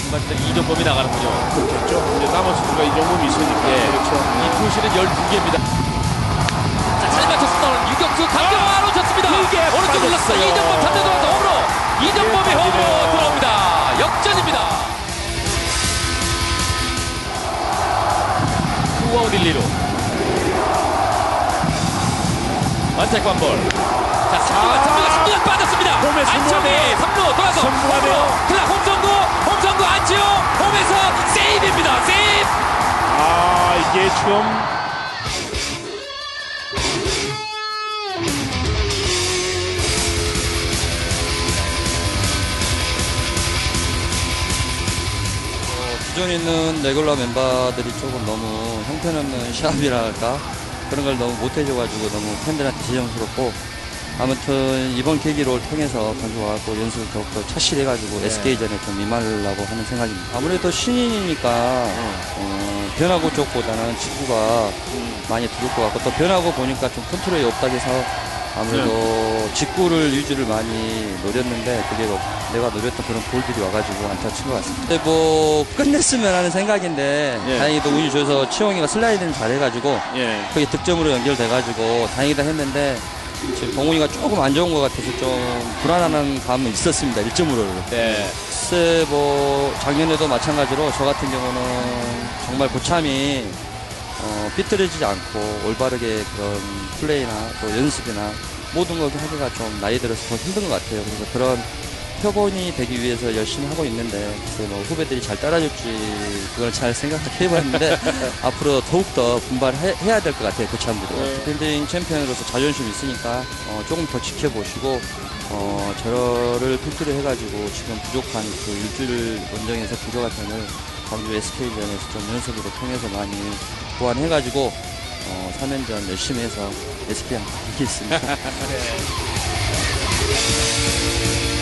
순간대 이정범이 나가는군요. 그렇겠죠. 이제 나머지 누가 이 정도 있으니까. 예. 그렇죠. 이 투수는 12개입니다. 자, 잘 맞췄습니다. 유격수 강경화 놓쳤습니다. 길게 오른쪽 올랐어. 빠졌어요. 이정범 반대 돌아서 홈으로. 이정범이 예, 홈으로. 들어옵니다. 역전입니다. 투아웃 1, 2루. 완택 관볼. 자, 3루가 3루가 3루가 빠졌습니다. 아. 선구하네요. 3루 돌아서 선구하네요. 홈으로. 아, 이게 지금 기존에 있는 레귤러 멤버들이 조금 너무 형편없는 시합이랄까? 그런 걸 너무 못해줘가지고 너무 팬들한테 지정스럽고 아무튼 이번 계기를 통해서 가져와갖고 연습을 더욱더 차실해가지고 SK전에 좀 임하려고 하는 생각입니다. 아무래도 신인이니까 어, 변화구 쪽보다는 직구가 많이 들을 것 같고 또 변화구 보니까 좀 컨트롤이 없다 해서 아무래도 직구를 유지를 많이 노렸는데 그게 뭐 내가 노렸던 그런 볼들이 와가지고 안타 친 것 같습니다. 근데 뭐 끝냈으면 하는 생각인데 예. 다행히도 운이 좋아서 치홍이가 슬라이드를 잘해가지고 예. 그게 득점으로 연결돼가지고 다행이다 했는데 지금 동훈이가 조금 안 좋은 것 같아서 좀 불안한 감은 있었습니다. 1점으로. 네. 글쎄 뭐 작년에도 마찬가지로 저 같은 경우는 정말 고참이 어, 삐뚤어지지 않고 올바르게 그런 플레이나 또 연습이나 모든 걸 하기가 좀 나이 들어서 더 힘든 것 같아요. 그래서 그런 표본이 되기 위해서 열심히 하고 있는데 글쎄 뭐 후배들이 잘 따라줄지 그걸 잘 생각해 봤는데 앞으로 더욱더 분발해야 될 것 같아요 고참들이 네. 디펜딩 챔피언으로서 자존심이 있으니까 어, 조금 더 지켜보시고 어, 저를 필두로 해가지고 지금 부족한 그 일주일 원정에서 부족한 점을 광주 SK전에서 좀 연습으로 통해서 많이 보완해가지고 어, 3연전 열심히 해서 SK한테 이기겠습니다.